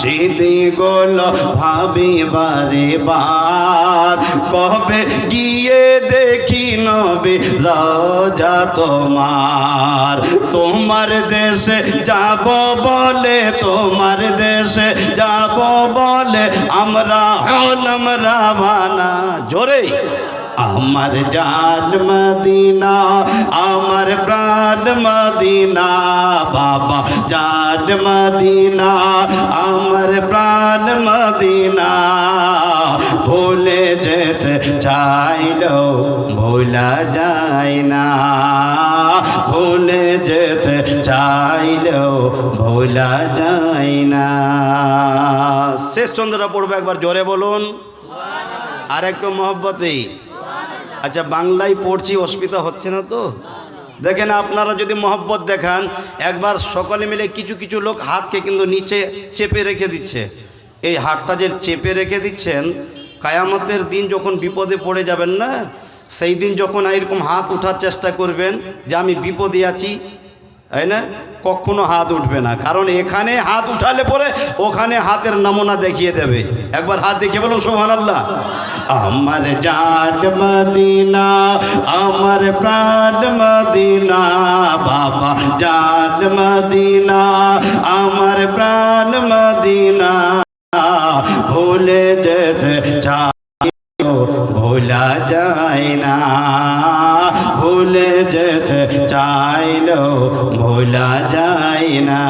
স্মৃতিগুলো ভাবি বারে বার কবে গিয়ে দেখি নবে রাজা তোমার। তোমার দেশে যাব বলে, তোমার দেশে যাব বলে, আমরা হলাম রাবানা জোরে। আমার জান মদিনা, আমার প্রাণ মদিনা, বাবা জান মদিনা, আমার প্রাণ মদিনা। ভুলে যেতে চাইলো ভোলা যায় না। ভুলে যেতে চাইলেও ভোলা যায় না। শেষ চন্দ্রটা পড়বে একবার জোরে বলুন। আর একটু মহব্বতেই আচ্ছা বাংলায় পড়ছি, অসুবিধা হচ্ছে না তো? দেখেন, আপনারা যদি মহব্বত দেখান, একবার সকলে মিলে কিছু কিছু লোক হাতকে কিন্তু নিচে চেপে রেখে দিচ্ছে। এই হাতটা যে চেপে রেখে দিচ্ছেন, কায়ামতের দিন যখন বিপদে পড়ে যাবেন না, সেই দিন যখন এইরকম হাত উঠার চেষ্টা করবেন যে আমি বিপদে আছি তাই না? কখনো হাত উঠবে না। কারণ এখানে হাত উঠালে পরে ওখানে হাতের নমুনা দেখিয়ে দেবে। একবার হাত দেখিয়ে বলুন সোহান আল্লাহ আমার জান মদিনা, আমার প্রাণ মদিনা, বাবা জান মদিনা, আমার প্রাণ মদিনা, ভুলে যেতে চাই ভোলা যায় না। ভুলে যেতে চাইলেও ভোলা যায় না।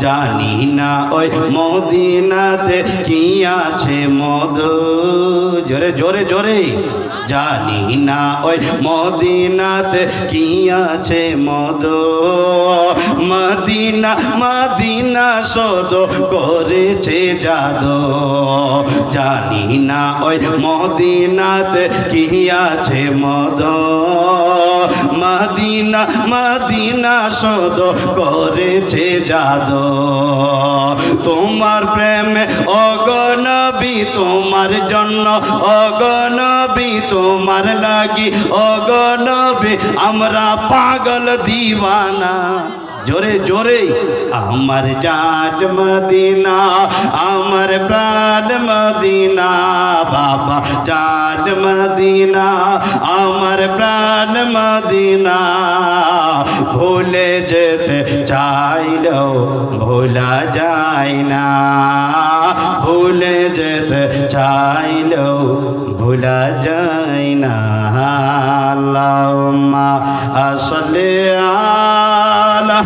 জানি না ওই মদিনাতে কি আছে মধু। জোরে জোরে জোরে। জানি না ওই মদিনাতে কি আছে মধু। মদিনা মদিনা সদ করেছে জাদু। জানি না ওই মদিনাতে কি আছে মদ মদিনা, মাদিনা সদ করেছে যাদ তোমার প্রেমে অগণবি তোমার জন্য, অগণবি তোমার লাগি, অগণবি আমরা পাগল দিওয়ানা জোরে জোরে। আমার জান মদিনা, আমার প্রাণ মদিনা, বাবা জান মদিনা, আমার প্রাণ মদিনা। ভুলে যেতে চাইলেও ভোলা যায় না। ভুলে যেতে চাইলেও ভোলা যায় না। আল্লাহুম্মা আসলে আলা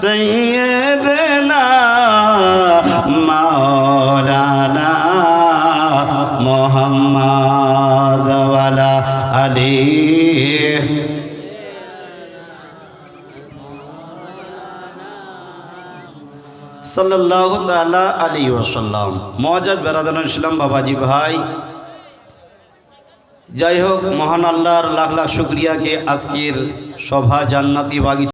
সৈয়দনা মাওলানা মোহাম্মদ ওয়ালা আলী সাল্লাহ তালা আলী ওসাল্লাম মজাজ বেরাদান ইসলাম বাবাজি ভাই। যাই হোক মহান আল্লাহর লাখ লাখ শুক্রিয়াকে আজকের সভা জান্নাতি বাগিচা